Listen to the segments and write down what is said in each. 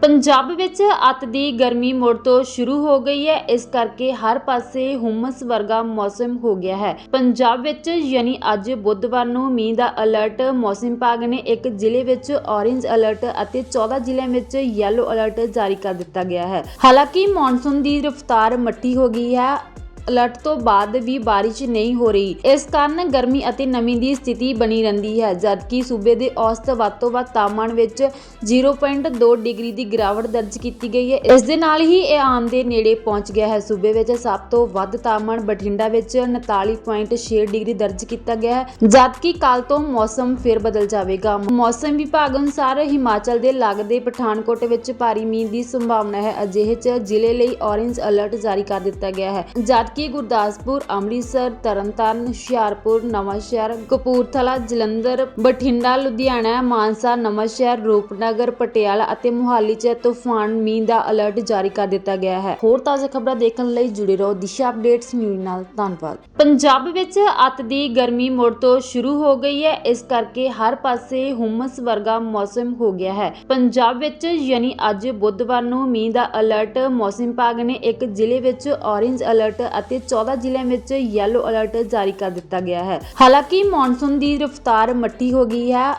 ਪੰਜਾਬ ਵਿੱਚ ਅੱਤ ਦੀ ਗਰਮੀ ਮੁੜ ਤੋਂ ਸ਼ੁਰੂ ਹੋ ਗਈ ਹੈ। ਇਸ ਕਰਕੇ ਹਰ ਪਾਸੇ ਹੁਮਸ ਵਰਗਾ ਮੌਸਮ ਹੋ ਗਿਆ ਹੈ। ਪੰਜਾਬ ਵਿੱਚ ਯਾਨੀ ਅੱਜ ਬੁੱਧਵਾਰ ਨੂੰ ਮੀਂਹ ਦਾ ਅਲਰਟ ਮੌਸਮ ਵਿਭਾਗ ਨੇ ਇੱਕ ਜ਼ਿਲ੍ਹੇ ਵਿੱਚ ਔਰੇਂਜ ਅਲਰਟ ਅਤੇ 14 ਜ਼ਿਲ੍ਹਿਆਂ ਵਿੱਚ ਯੈਲੋ ਅਲਰਟ ਜਾਰੀ ਕਰ ਦਿੱਤਾ ਗਿਆ ਹੈ। ਹਾਲਾਂਕਿ ਮੌਨਸੂਨ ਦੀ ਰਫ਼ਤਾਰ ਮੱਠੀ ਹੋ ਗਈ ਹੈ। ਅਲਰਟ ਤੋਂ ਬਾਅਦ ਵੀ ਬਾਰਿਸ਼ ਨਹੀਂ ਹੋ ਰਹੀ। ਇਸ ਕਾਰਨ ਗਰਮੀ ਅਤੇ ਨਮੀ ਦੀ ਸਥਿਤੀ ਬਣੀ ਰਹਿੰਦੀ ਹੈ, ਜਦਕਿ ਸੂਬੇ ਦੇ ਔਸਤ ਵੱਧ ਤੋਂ ਵੱਧ ਤਾਪਮਾਨ ਵਿੱਚ 0.2 ਡਿਗਰੀ ਦੀ ਗਿਰਾਵਟ ਦਰਜ ਕੀਤੀ ਗਈ ਹੈ। ਇਸ ਦੇ ਨਾਲ ਹੀ ਇਹ ਆਮ ਦੇ ਨੇੜੇ ਪਹੁੰਚ ਗਿਆ ਹੈ। ਸੂਬੇ ਵਿੱਚ ਸਭ ਤੋਂ ਵੱਧ ਤਾਪਮਾਨ ਬਠਿੰਡਾ ਵਿੱਚ 49.6 ਡਿਗਰੀ ਦਰਜ ਕੀਤਾ ਗਿਆ ਹੈ, ਜਦਕਿ ਕੱਲ ਤੋਂ ਮੌਸਮ ਫਿਰ ਬਦਲ ਜਾਵੇਗਾ। ਮੌਸਮ ਵਿਭਾਗ ਅਨੁਸਾਰ ਹਿਮਾਚਲ ਦੇ ਲੱਗਦੇ ਪਠਾਨਕੋਟ ਵਿੱਚ ਭਾਰੀ ਮੀਂਹ ਦੀ ਸੰਭਾਵਨਾ ਹੈ। ਅਜਿਹੇ ਚ ਜ਼ਿਲ੍ਹੇ ਲਈ ਔਰੇਂਜ ਅਲਰਟ ਜਾਰੀ ਕਰ ਦਿੱਤਾ ਗਿਆ ਹੈ, ਜਦਕਿ ਗੁਰਦਾਸਪੁਰ, ਅੰਮ੍ਰਿਤਸਰ, ਤਰਨਤਾਰਨ, ਹੁਸ਼ਿਆਰਪੁਰ, ਨਵਾਂਸ਼ਹਿਰ, ਕਪੂਰਥਲਾ, ਜਲੰਧਰ, ਬਠਿੰਡਾ, ਲੁਧਿਆਣਾ, ਮਾਨਸਾ, ਨਵਾਂਸ਼ਹਿਰ, ਰੂਪਨਗਰ, ਪਟਿਆਲਾ ਅਤੇ ਮੁਹਾਲੀ 'ਚ ਤੂਫਾਨ, ਮੀਂਹ ਦਾ ਅਲਰਟ ਜਾਰੀ ਕਰ ਦਿੱਤਾ ਗਿਆ ਹੈ। ਹੋਰ ਤਾਜ਼ਾ ਖਬਰਾਂ ਦੇਖਣ ਲਈ ਜੁੜੇ ਰਹੋ ਦਿਸ਼ਾ ਅਪਡੇਟਸ ਨਿਊਜ਼ ਨਾਲ। ਧੰਨਵਾਦ। ਪੰਜਾਬ ਵਿੱਚ ਅੱਤ ਦੀ ਗਰਮੀ ਮੁੜ ਤੋਂ ਸ਼ੁਰੂ ਹੋ ਗਈ ਹੈ। ਇਸ ਕਰਕੇ ਹਰ ਪਾਸੇ ਹੁਮਸ ਵਰਗਾ ਮੌਸਮ ਹੋ ਗਿਆ ਹੈ। ਪੰਜਾਬ ਵਿੱਚ ਯਾਨੀ ਅੱਜ ਬੁੱਧਵਾਰ ਨੂੰ ਮੀਂਹ ਦਾ ਅਲਰਟ ਮੌਸਮ ਵਿਭਾਗ ਨੇ ਇੱਕ ਜ਼ਿਲ੍ਹੇ ਵਿੱਚ ਔਰੇਂਜ ਅਲਰਟ ਅਤੇ 14 ਜ਼ਿਲ੍ਹਿਆਂ ਵਿੱਚ ਯੈਲੋ ਅਲਰਟ ਜਾਰੀ ਕਰ ਦਿੱਤਾ ਗਿਆ ਹੈ। ਹਾਲਾਂਕਿ ਮੌਨਸੂਨ ਦੀ ਰਫ਼ਤਾਰ ਮੱਠੀ ਹੋ ਗਈ ਹੈ।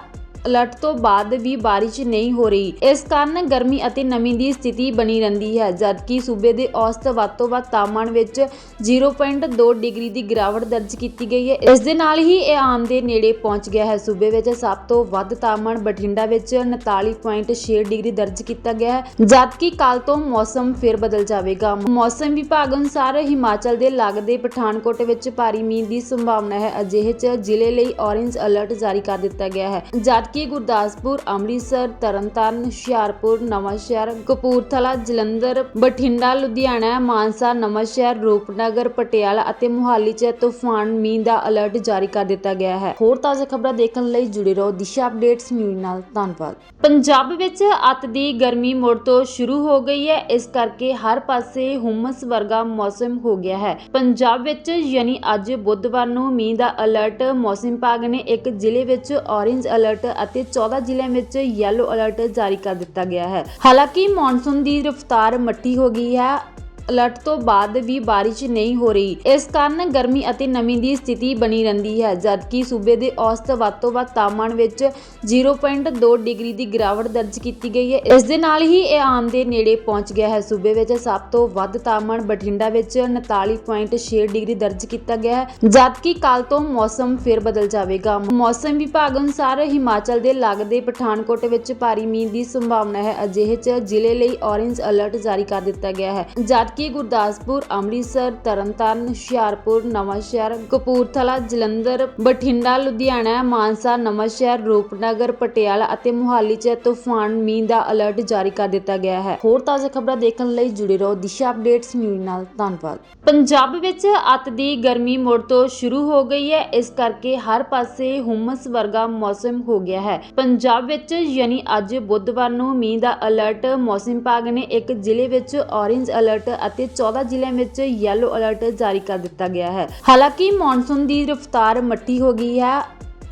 ਅਲਰਟ ਤੋਂ ਬਾਅਦ ਵੀ ਬਾਰਿਸ਼ ਨਹੀਂ ਹੋ ਰਹੀ। ਇਸ ਕਾਰਨ ਗਰਮੀ ਅਤੇ ਨਮੀ ਦੀ ਸਥਿਤੀ ਬਣੀ ਰਹਿੰਦੀ ਹੈ, ਜਦਕਿ ਸੂਬੇ ਦੇ ਔਸਤ ਵੱਧ ਤੋਂ ਵੱਧ ਤਾਪਮਾਨ ਵਿੱਚ 0.2 ਡਿਗਰੀ ਦੀ ਗਿਰਾਵਟ ਦਰਜ ਕੀਤੀ ਗਈ ਹੈ। ਇਸ ਦੇ ਨਾਲ ਹੀ ਇਹ ਆਮ ਦੇ ਨੇੜੇ ਪਹੁੰਚ ਗਿਆ ਹੈ। ਸੂਬੇ ਵਿੱਚ ਸਭ ਤੋਂ ਵੱਧ ਤਾਪਮਾਨ ਬਠਿੰਡਾ ਵਿੱਚ 49.6 ਡਿਗਰੀ ਦਰਜ ਕੀਤਾ ਗਿਆ ਹੈ, ਜਦਕਿ ਕੱਲ ਤੋਂ ਮੌਸਮ ਫਿਰ ਬਦਲ ਜਾਵੇਗਾ। ਮੌਸਮ ਵਿਭਾਗ ਅਨੁਸਾਰ ਹਿਮਾਚਲ ਦੇ ਲੱਗਦੇ ਪਠਾਨਕੋਟ ਵਿੱਚ ਭਾਰੀ ਮੀਂਹ ਦੀ ਸੰਭਾਵਨਾ ਹੈ। ਅਜਿਹੇ ਚ ਜ਼ਿਲ੍ਹੇ ਲਈ ਔਰੇਂਜ ਅਲਰਟ ਜਾਰੀ ਕਰ ਦਿੱਤਾ ਗਿਆ ਹੈ ਜਦ ਜਦਕਿ ਗੁਰਦਾਸਪੁਰ, ਅੰਮ੍ਰਿਤਸਰ, ਤਰਨਤਾਰਨ, ਹੁਸ਼ਿਆਰਪੁਰ, ਨਵਾਂਸ਼ਹਿਰ, ਕਪੂਰਥਲਾ, ਜਲੰਧਰ, ਬਠਿੰਡਾ, ਲੁਧਿਆਣਾ, ਮਾਨਸਾ, ਨਵਾਂਸ਼ਹਿਰ, ਰੂਪਨਗਰ, ਪਟਿਆਲਾ ਅਤੇ ਮੁਹਾਲੀ 'ਚ ਤੂਫਾਨ, ਮੀਂਹ ਦਾ ਅਲਰਟ ਜਾਰੀ ਕਰ ਦਿੱਤਾ ਗਿਆ ਹੈ। ਹੋਰ ਤਾਜ਼ਾ ਖਬਰਾਂ ਦੇਖਣ ਲਈ ਜੁੜੇ ਰਹੋ ਦਿਸ਼ਾ ਅਪਡੇਟਸ ਨਿਊਜ਼ ਨਾਲ। ਧੰਨਵਾਦ। ਪੰਜਾਬ ਵਿੱਚ ਅੱਤ ਦੀ ਗਰਮੀ ਮੁੜ ਤੋਂ ਸ਼ੁਰੂ ਹੋ ਗਈ ਹੈ। ਇਸ ਕਰਕੇ ਹਰ ਪਾਸੇ ਹੁਮਸ ਵਰਗਾ ਮੌਸਮ ਹੋ ਗਿਆ ਹੈ। ਪੰਜਾਬ ਵਿੱਚ ਯਾਨੀ ਅੱਜ ਬੁੱਧਵਾਰ ਨੂੰ ਮੀਂਹ ਦਾ ਅਲਰਟ ਮੌਸਮ ਵਿਭਾਗ ਨੇ ਇੱਕ ਜ਼ਿਲ੍ਹੇ ਵਿੱਚ ਔਰੇਂਜ ਅਲਰਟ ਅਤੇ 14 ਜ਼ਿਲ੍ਹਿਆਂ ਵਿੱਚ ਯੈਲੋ ਅਲਰਟ ਜਾਰੀ ਕਰ ਦਿੱਤਾ ਗਿਆ ਹੈ। ਹਾਲਾਂਕਿ ਮੌਨਸੂਨ ਦੀ ਰਫ਼ਤਾਰ ਮੱਠੀ ਹੋ ਗਈ ਹੈ। ਅਲਰਟ ਤੋਂ ਬਾਅਦ ਵੀ ਬਾਰਿਸ਼ ਨਹੀਂ ਹੋ ਰਹੀ। ਇਸ ਕਾਰਨ ਗਰਮੀ ਅਤੇ ਨਮੀ ਦੀ ਸਥਿਤੀ ਬਣੀ ਰਹਿੰਦੀ ਹੈ, ਜਦਕਿ ਸੂਬੇ ਦੇ ਔਸਤ ਵੱਧ ਤੋਂ ਵੱਧ ਤਾਪਮਾਨ ਵਿੱਚ 0.2 ਡਿਗਰੀ ਦੀ ਗਿਰਾਵਟ ਦਰਜ ਕੀਤੀ ਗਈ ਹੈ। ਇਸ ਦੇ ਨਾਲ ਹੀ ਇਹ ਆਮ ਦੇ ਨੇੜੇ ਪਹੁੰਚ ਗਿਆ ਹੈ। ਸੂਬੇ ਵਿੱਚ ਸਭ ਤੋਂ ਵੱਧ ਤਾਪਮਾਨ ਬਠਿੰਡਾ ਵਿੱਚ 49.6 ਡਿਗਰੀ ਦਰਜ ਕੀਤਾ ਗਿਆ ਹੈ, ਜਦਕਿ ਕੱਲ ਤੋਂ ਮੌਸਮ ਫਿਰ ਬਦਲ ਜਾਵੇਗਾ। ਮੌਸਮ ਵਿਭਾਗ ਅਨੁਸਾਰ ਹਿਮਾਚਲ ਦੇ ਲੱਗਦੇ ਪਠਾਨਕੋਟ ਵਿੱਚ ਭਾਰੀ ਮੀਂਹ ਦੀ ਸੰਭਾਵਨਾ ਹੈ। ਅਜਿਹੇ ਚ ਜ਼ਿਲ੍ਹੇ ਲਈ ਔਰੇਂਜ ਅਲਰਟ ਜਾਰੀ ਕਰ ਦਿੱਤਾ ਗਿਆ ਹੈ, ਜਦਕਿ ਗੁਰਦਾਸਪੁਰ, ਅੰਮ੍ਰਿਤਸਰ, ਤਰਨਤਾਰਨ, ਹੁਸ਼ਿਆਰਪੁਰ, ਨਵਾਂਸ਼ਹਿਰ, ਕਪੂਰਥਲਾ, ਜਲੰਧਰ, ਬਠਿੰਡਾ, ਲੁਧਿਆਣਾ, ਮਾਨਸਾ, ਨਵਾਂਸ਼ਹਿਰ, ਰੂਪਨਗਰ, ਪਟਿਆਲਾ ਅਤੇ ਮੁਹਾਲੀ 'ਚ ਤੂਫਾਨ, ਮੀਂਹ ਦਾ ਅਲਰਟ ਜਾਰੀ ਕਰ ਦਿੱਤਾ ਗਿਆ ਹੈ। ਹੋਰ ਤਾਜ਼ਾ ਖਬਰਾਂ ਦੇਖਣ ਲਈ ਜੁੜੇ ਰਹੋ ਦਿਸ਼ਾ ਅਪਡੇਟਸ ਨਿਊਜ਼ ਨਾਲ। ਧੰਨਵਾਦ। ਪੰਜਾਬ ਵਿੱਚ ਅੱਤ ਦੀ ਗਰਮੀ ਮੁੜ ਤੋਂ ਸ਼ੁਰੂ ਹੋ ਗਈ ਹੈ। ਇਸ ਕਰਕੇ ਹਰ ਪਾਸੇ ਹੁਮਸ ਵਰਗਾ ਮੌਸਮ ਹੋ ਗਿਆ ਹੈ। ਪੰਜਾਬ ਵਿੱਚ ਯਾਨੀ ਅੱਜ ਬੁੱਧਵਾਰ ਨੂੰ ਮੀਂਹ ਦਾ ਅਲਰਟ ਮੌਸਮ ਵਿਭਾਗ ਨੇ ਇੱਕ ਜ਼ਿਲ੍ਹੇ ਵਿੱਚ ਔਰੇਂਜ ਅਲਰਟ ਅਤੇ 14 ਜ਼ਿਲ੍ਹਿਆਂ ਵਿੱਚ ਯੈਲੋ ਅਲਰਟ ਜਾਰੀ ਕਰ ਦਿੱਤਾ ਗਿਆ ਹੈ। ਹਾਲਾਂਕਿ ਮੌਨਸੂਨ ਦੀ ਰਫ਼ਤਾਰ ਮੱਠੀ ਹੋ ਗਈ ਹੈ।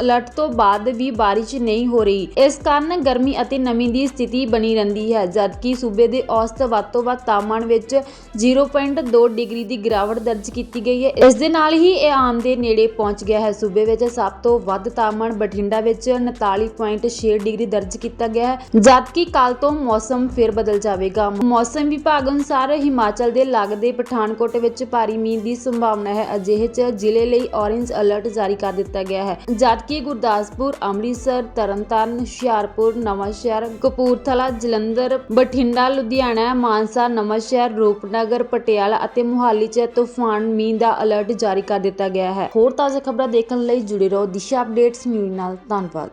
ਅਲਰਟ ਤੋਂ ਬਾਅਦ ਵੀ ਬਾਰਿਸ਼ ਨਹੀਂ ਹੋ ਰਹੀ। ਇਸ ਕਾਰਨ ਗਰਮੀ ਅਤੇ ਨਮੀ ਦੀ ਸਥਿਤੀ ਬਣੀ ਰਹਿੰਦੀ ਹੈ, ਜਦਕਿ ਸੂਬੇ ਦੇ ਔਸਤ ਵੱਧ ਤੋਂ ਵੱਧ ਤਾਪਮਾਨ ਵਿੱਚ 0.2 ਡਿਗਰੀ ਦੀ ਗਿਰਾਵਟ ਦਰਜ ਕੀਤੀ ਗਈ ਹੈ। ਇਸ ਦੇ ਨਾਲ ਹੀ ਇਹ ਆਮ ਦੇ ਨੇੜੇ ਪਹੁੰਚ ਗਿਆ ਹੈ। ਸੂਬੇ ਵਿੱਚ ਸਭ ਤੋਂ ਵੱਧ ਤਾਪਮਾਨ ਬਠਿੰਡਾ ਵਿੱਚ 49.6 ਡਿਗਰੀ ਦਰਜ ਕੀਤਾ ਗਿਆ ਹੈ, ਜਦਕਿ ਕੱਲ ਤੋਂ ਮੌਸਮ ਫਿਰ ਬਦਲ ਜਾਵੇਗਾ। ਮੌਸਮ ਵਿਭਾਗ ਅਨੁਸਾਰ ਹਿਮਾਚਲ ਦੇ ਲੱਗਦੇ ਪਠਾਨਕੋਟ ਵਿੱਚ ਭਾਰੀ ਮੀਂਹ ਦੀ ਸੰਭਾਵਨਾ ਹੈ। ਅਜਿਹੇ ਚ ਜ਼ਿਲ੍ਹੇ ਲਈ ਔਰੇਂਜ ਅਲਰਟ ਜਾਰੀ ਕਰ ਦਿੱਤਾ ਗਿਆ ਹੈ ਜਦ ਜਦਕਿ ਗੁਰਦਾਸਪੁਰ, ਅੰਮ੍ਰਿਤਸਰ, ਤਰਨਤਾਰਨ, ਹੁਸ਼ਿਆਰਪੁਰ, ਨਵਾਂਸ਼ਹਿਰ, ਕਪੂਰਥਲਾ, ਜਲੰਧਰ, ਬਠਿੰਡਾ, ਲੁਧਿਆਣਾ, ਮਾਨਸਾ, ਨਵਾਂਸ਼ਹਿਰ, ਰੂਪਨਗਰ, ਪਟਿਆਲਾ ਅਤੇ ਮੁਹਾਲੀ 'ਚ ਤੂਫਾਨ, ਮੀਂਹ ਦਾ ਅਲਰਟ ਜਾਰੀ ਕਰ ਦਿੱਤਾ ਗਿਆ ਹੈ। ਹੋਰ ਤਾਜ਼ਾ ਖਬਰਾਂ ਦੇਖਣ ਲਈ ਜੁੜੇ ਰਹੋ ਦਿਸ਼ਾ ਅਪਡੇਟਸ ਨਿਊਜ਼ ਨਾਲ। ਧੰਨਵਾਦ।